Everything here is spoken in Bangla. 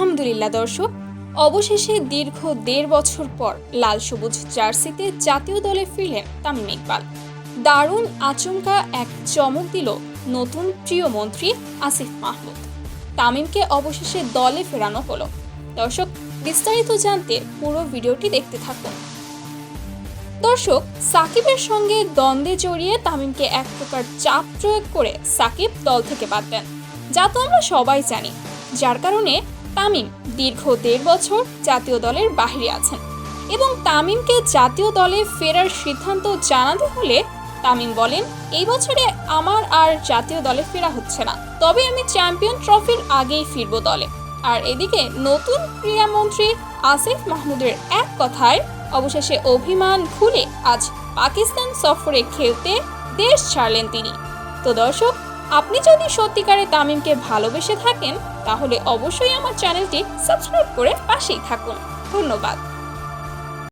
আলহামদুলিল্লাহ, দর্শক। অবশেষে দীর্ঘ দেড় বছর পর লাল সবুজ জার্সিতে জাতীয় দলে ফিরলেন তামিম ইকবাল দারুণ আচমকা এক চমক দিল নতুন প্রিয় মন্ত্রী আসিফ মাহমুদ। তামিমকে অবশেষে দলে ফেরানো হলো। দর্শক, বিস্তারিত জানতে পুরো ভিডিওটি দেখতে থাকুন। দর্শক, সাকিবের সঙ্গে দ্বন্দ্বে জড়িয়ে তামিমকে এক প্রকার চাপ প্রয়োগ করে সাকিব দল থেকে বাদ দেন, যা তো আমরা সবাই জানি। যার কারণে তামিম দীর্ঘ দেড় বছর জাতীয় দলের বাইরে আছেন এবং তামিমকে জাতীয় দলে ফেরার সিদ্ধান্ত জানাতে হলে তামিম বলেন, এই বছরে আমার আর জাতীয় দলে ফেরা হচ্ছে না। তবে আমি চ্যাম্পিয়ন ট্রফির আগেই ফিরবো দলে। আর এদিকে নতুন ক্রীড়ামন্ত্রী আসিফ মাহমুদের এক কথায়, অবশেষে অভিমান ভুলে আজ পাকিস্তান সফরে খেলতে দেশ ছাড়লেন তিনি। তো দর্শক আপনি যদি সত্যিকারে তামিমকে ভালোবেসে থাকেন, তাহলে অবশ্যই আমার চ্যানেলটি সাবস্ক্রাইব করে পাশেই থাকুন। ধন্যবাদ।